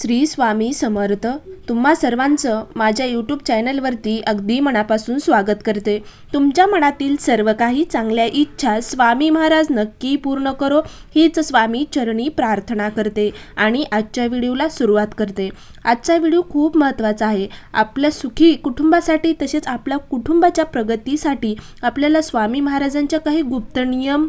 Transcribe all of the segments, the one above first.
श्री स्वामी समर्थ. तुम्हा सर्वांचं माझ्या यूट्यूब चॅनलवरती अगदी मनापासून स्वागत करते. तुमच्या मनातील सर्व काही चांगल्या इच्छा स्वामी महाराज नक्की पूर्ण करो हीच स्वामी चरणी प्रार्थना करते आणि आजच्या व्हिडिओला सुरुवात करते. आजचा व्हिडिओ खूप महत्त्वाचा आहे. आपल्या सुखी कुटुंबासाठी तसेच आपल्या कुटुंबाच्या प्रगतीसाठी आपल्याला स्वामी महाराजांच्या काही गुप्त नियम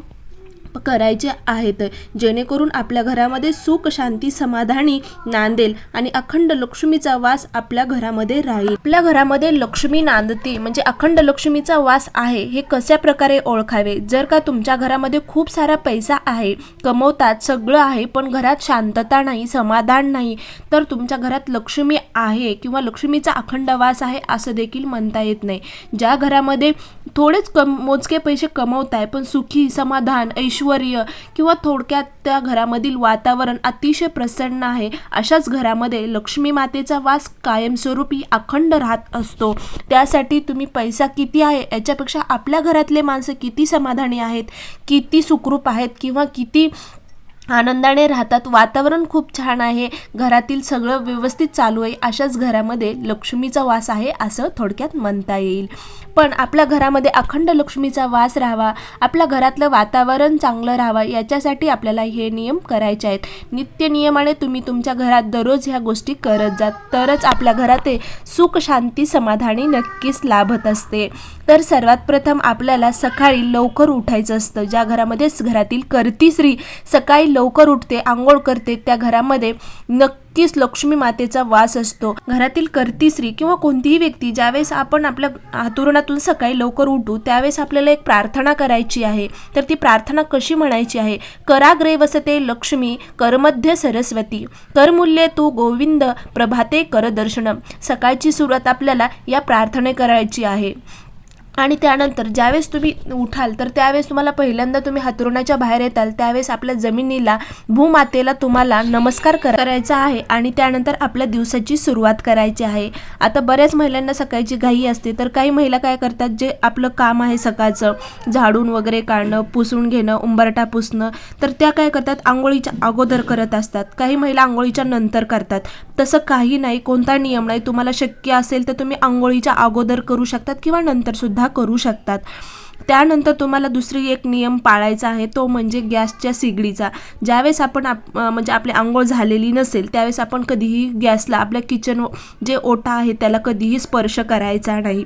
करायचे आहेत जेणेकरून आपल्या घरामध्ये सुख शांती समाधानी नांदेल आणि अखंड लक्ष्मीचा वास आपल्या घरामध्ये राहील. आपल्या घरामध्ये लक्ष्मी नांदते म्हणजे अखंड लक्ष्मीचा वास आहे हे कशा प्रकारे ओळखावे? जर का तुमच्या घरामध्ये खूप सारा पैसा आहे कमवतात सगळं आहे पण घरात शांतता नाही समाधान नाही तर तुमच्या घरात लक्ष्मी आहे किंवा लक्ष्मीचा अखंड वास आहे असं देखील म्हणता येत नाही. ज्या घरामध्ये थोडेच कम मोजके पैसे कमवत आहे पण सुखी समाधान ऐश्वर किंवा थोडक्यात त्या घरामधील वातावरण अतिशय प्रसन्न आहे अशाच घरामध्ये लक्ष्मी मातेचा वास कायमस्वरूपी अखंड राहत असतो. त्यासाठी तुम्ही पैसा किती आहे याच्यापेक्षा आपल्या घरातले माणसं किती समाधानी आहेत किती सुखरूप आहेत किंवा किती आनंदाने राहतात. वातावरण खूप छान आहे. घरातील सगळं व्यवस्थित चालू आहे. अशाच घरामध्ये लक्ष्मीचा वास आहे असं थोडक्यात म्हणता येईल. पण आपल्या घरामध्ये अखंड लक्ष्मीचा वास राहावा. आपल्या घरातलं वातावरण चांगलं राहावं याच्यासाठी आपल्याला हे नियम करायचे आहेत. नित्य नियमाने तुम्ही तुमच्या घरात दररोज ह्या गोष्टी करत जात तरच आपल्या घरात ते सुख शांती समाधानी नक्कीच लाभत असते. तर सर्वात प्रथम आपल्याला सकाळी लवकर उठायचं असतं. ज्या घरामध्ये घरातील करती स्त्री सकाळी लवकर उठते आंघोळ करते त्या घरामध्ये नक्कीच लक्ष्मी मातेचा वास असतो. घरातील करती स्त्री किंवा कोणतीही व्यक्ती ज्यावेळेस आपण आपल्या आतुरणातून सकाळी लवकर उठू त्यावेळेस आपल्याला एक प्रार्थना करायची आहे. तर ती प्रार्थना कशी म्हणायची आहे? कराग्रे वसते लक्ष्मी करमध्य सरस्वती. करमूल्ये तू गोविंद प्रभाते करदर्शनम सकाळची सुरुवात आपल्याला या प्रार्थने करायची आहे. आणि त्यानंतर ज्यावेळेस तुम्ही उठाल तर त्यावेळेस तुम्हाला पहिल्यांदा तुम्ही हातरुणाच्या बाहेर येताल. त्यावेळेस आपल्या जमिनीला भूमातेला तुम्हाला नमस्कार करायचा आहे आणि त्यानंतर आपल्या दिवसाची सुरुवात करायची आहे. आता बऱ्याच महिलांना सकाळची घाई असते तर काही महिला काय करतात जे आपलं काम आहे सकाळचं झाडून वगैरे काढणं पुसून घेणं उंबरटा पुसणं तर त्या काय करतात आंघोळीच्या अगोदर करत असतात. काही महिला आंघोळीच्या नंतर करतात. तसं काही नाही कोणता नियम नाही तुम्हाला शक्य असेल तर तुम्ही आंघोळीच्या अगोदर करू शकतात किंवा नंतर सुद्धा करू शकतात. त्यानंतर तुम्हाला दुसरी एक नियम पाळायचा आहे तो म्हणजे गॅसच्या सिगडीचा. ज्यावेळेस आपण आप म्हणजे आपली आंघोळ झालेली नसेल त्यावेळेस आपण कधीही गॅसला आपल्या किचन जे ओटा आहे त्याला कधीही स्पर्श करायचा नाही.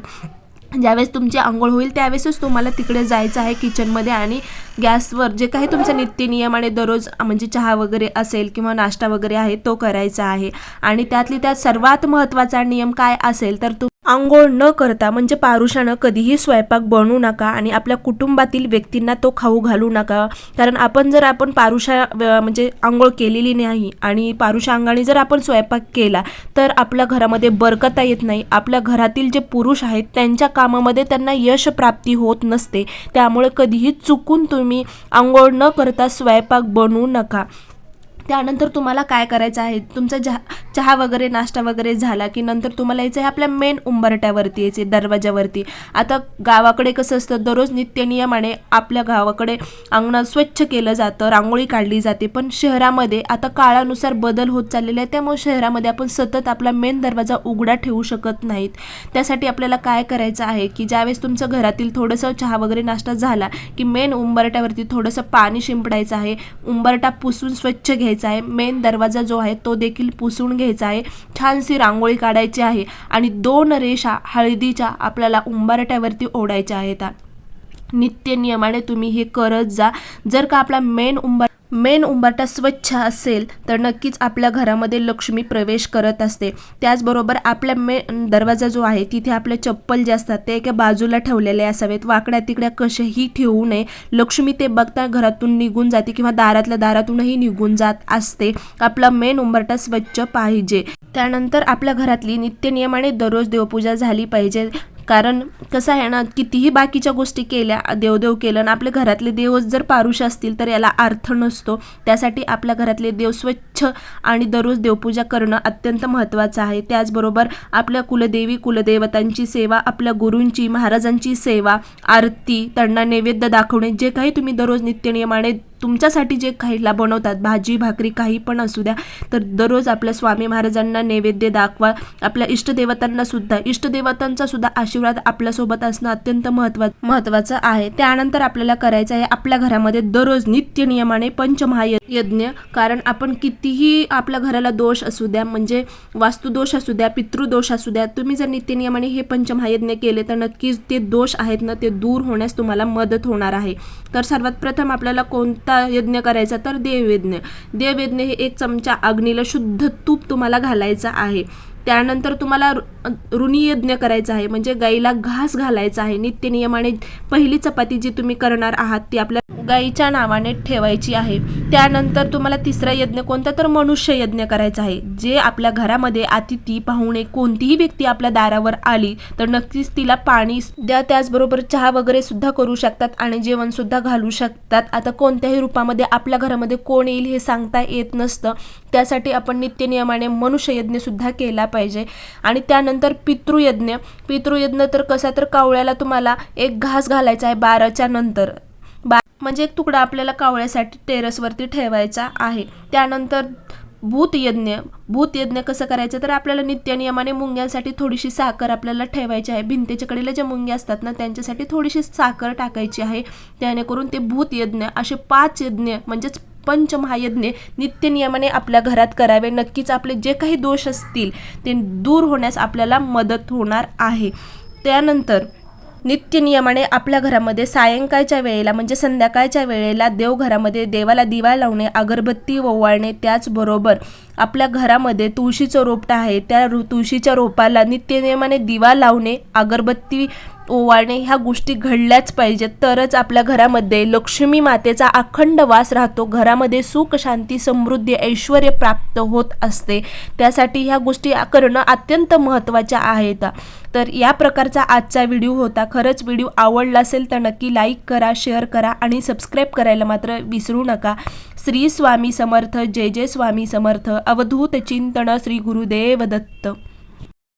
ज्यावेळेस तुमची आंघोळ होईल त्यावेळेसच तुम्हाला तिकडे जायचं आहे किचनमध्ये आणि गॅसवर जे काही तुमचा नित्य आणि दररोज म्हणजे चहा वगैरे असेल किंवा नाश्ता वगैरे आहे तो करायचा आहे. आणि त्यातली त्यात सर्वात महत्त्वाचा नियम काय असेल तर तुम आंघोळ न करता म्हणजे पारुषानं कधीही स्वयंपाक बनवू नका आणि आपल्या कुटुंबातील व्यक्तींना तो खाऊ घालू नका. कारण आपण जर आपण पारुषा म्हणजे आंघोळ केलेली नाही आणि पारुषा अंगाने जर आपण स्वयंपाक केला तर आपल्या घरामध्ये बरकता येत नाही. आपल्या घरातील जे पुरुष आहेत त्यांच्या कामामध्ये त्यांना यश प्राप्ती होत नसते. त्यामुळे कधीही चुकून तुम्ही आंघोळ न करता स्वयंपाक बनवू नका. त्यानंतर तुम्हाला काय करायचं आहे? तुमचा चहा चहा वगैरे नाश्ता वगैरे झाला की नंतर तुम्हाला यायचं आहे आपल्या मेन उंबरट्यावरती यायचे दरवाजावरती आता गावाकडे कसं असतं दररोज नित्यनियमाने आपल्या गावाकडे अंगणात स्वच्छ केलं जातं रांगोळी काढली जाते. पण शहरामध्ये आता काळानुसार बदल होत चाललेला आहे त्यामुळे शहरामध्ये आपण सतत आपला मेन दरवाजा उघडा ठेवू शकत नाहीत. त्यासाठी आपल्याला काय करायचं आहे की ज्यावेळेस तुमचं घरातील थोडंसं चहा वगैरे नाश्ता झाला की मेन उंबरट्यावरती थोडंसं पाणी शिंपडायचं आहे. उंबरटा पुसून स्वच्छ घ्यायचं आहे. मेन दरवाजा जो आहे तो देखील पुसून घ्यायचा आहे. छानशी रांगोळी काढायची आहे आणि दोन रेषा हळदीच्या आपल्याला उंबरट्यावरती ओढायच्या आहेत. नित्य नियमाने तुम्ही हे करत जा. जर का आपला मेन उंबर मेन उंबरटा स्वच्छ असेल तर नक्कीच आपल्या घरामध्ये लक्ष्मी प्रवेश करत असते. त्याचबरोबर आपल्या मे दरवाजा जो आहे तिथे आपल्या चप्पल जे असतात ते एका बाजूला ठेवलेले असावेत. वाकड्या तिकड्या कसेही ठेवू नये. लक्ष्मी ते बघता घरातून निघून जाते किंवा दारातल्या दारातूनही निघून जात असते. आपला मेन उंबरटा स्वच्छ पाहिजे. त्यानंतर आपल्या घरातली नित्यनियमाने दररोज देवपूजा झाली पाहिजे. कारण कसं आहे ना कितीही बाकीच्या गोष्टी केल्या देवदेव केलं आणि आपल्या घरातले देवच जर पारुष असतील तर याला अर्थ नसतो. त्यासाठी आपल्या घरातले देव स्वच्छ आणि दररोज देवपूजा करणं अत्यंत महत्त्वाचं आहे. त्याचबरोबर आपल्या कुलदेवी कुलदेवतांची सेवा आपल्या गुरूंची महाराजांची सेवा आरती त्यांना नैवेद्य दाखवणे जे काही तुम्ही दररोज नित्यनियमाने तुमच्यासाठी जे खायला बनवतात भाजी भाकरी काही पण असू द्या तर दररोज आपल्या स्वामी महाराजांना नैवेद्य दाखवा. आपल्या इष्टदेवतांना सुद्धा. इष्टदेवतांचा सुद्धा आशीर्वाद आपल्यासोबत असणं अत्यंत महत्वा महत्वाचं आहे. त्यानंतर आपल्याला करायचं आहे आपल्या घरामध्ये दररोज नित्य नियमाने पंचमहायज्ञ. कारण आपण कितीही आपल्या घराला दोष असू द्या म्हणजे वास्तुदोष असू द्या पितृदोष असू द्या तुम्ही जर नित्यनियमाने हे पंचमहायज्ञ केले तर नक्कीच ते दोष आहेत ना ते दूर होण्यास तुम्हाला मदत होणार आहे. तर सर्वात प्रथम आपल्याला कोणता यज्ञ करायचा तर देवयज्ञ. देवयज्ञ हे एक चमचा अग्नीला शुद्ध तूप तुम्हाला घालायचा आहे. त्यानंतर तुम्हाला ऋ- ऋणी यज्ञ करायचा आहे. म्हणजे गाईला घास घालायचा आहे. नित्यनियमाने पहिली चपाती जी तुम्ही करणार आहात ती आपल्या गाईच्या नावाने ठेवायची आहे. त्यानंतर तुम्हाला तिसरा यज्ञ कोणता? तर मनुष्य यज्ञ करायचा आहे. जे आपल्या घरामध्ये अतिथी पाहुणे कोणतीही व्यक्ती आपल्या दारावर आली तर नक्कीच तिला पाणी द्या. त्याचबरोबर चहा वगैरे सुद्धा करू शकतात आणि जेवण सुद्धा घालू शकतात. आता कोणत्याही रूपामध्ये आपल्या घरामध्ये कोण येईल हे सांगता येत नसतं. त्यासाठी आपण नित्यनियमाने मनुष्य यज्ञ सुद्धा केला पाहिजे. आणि त्यानंतर पितृयज्ञ. पितृयज्ञ तर कसा तर कावळ्याला तुम्हाला एक घास घालायचा आहे बाराच्या नंतर. बा म्हणजे एक तुकडा आपल्याला कावळ्यासाठी टेरेसवरती ठेवायचा आहे. त्यानंतर भूतयज्ञ. भूतयज्ञ कसं करायचं? तर आपल्याला नित्यनियमाने मुंग्यांसाठी थोडीशी साखर आपल्याला ठेवायची आहे. भिंतीच्या कडेला ज्या मुंग्या असतात ना त्यांच्यासाठी थोडीशी साखर टाकायची आहे. जेणेकरून ते भूतयज्ञ असे पाच यज्ञ म्हणजेच पंचमहायज्ञ नित्यनियमाने आपल्या घरात करावे. नक्कीच आपले जे काही दोष असतील ते दूर होण्यास आपल्याला मदत होणार आहे. त्यानंतर नित्यनियमाने आपल्या घरामध्ये सायंकाळच्या वेळेला म्हणजे संध्याकाळच्या वेळेला देवघरामध्ये देवाला दिवा लावणे अगरबत्ती ओवाळणे त्याचबरोबर आपल्या घरामध्ये तुळशीचं रोपटं आहे त्या तुळशीच्या रोपाला नित्यनियमाने दिवा लावणे अगरबत्ती ओवाळणे ह्या गोष्टी घडल्याच पाहिजेत. तरच आपल्या घरामध्ये लक्ष्मी मातेचा अखंड वास राहतो. घरामध्ये सुख शांती समृद्धी ऐश्वर प्राप्त होत असते. त्यासाठी ह्या गोष्टी करणं अत्यंत महत्त्वाच्या आहेत. तर या प्रकारचा आजचा व्हिडिओ होता. खरंच व्हिडिओ आवडला असेल तर नक्की लाईक करा शेअर करा आणि सबस्क्राईब करायला मात्र विसरू नका. श्री स्वामी समर्थ जय जय स्वामी समर्थ. अवधूत चिंतन श्री गुरुदेव दत्त.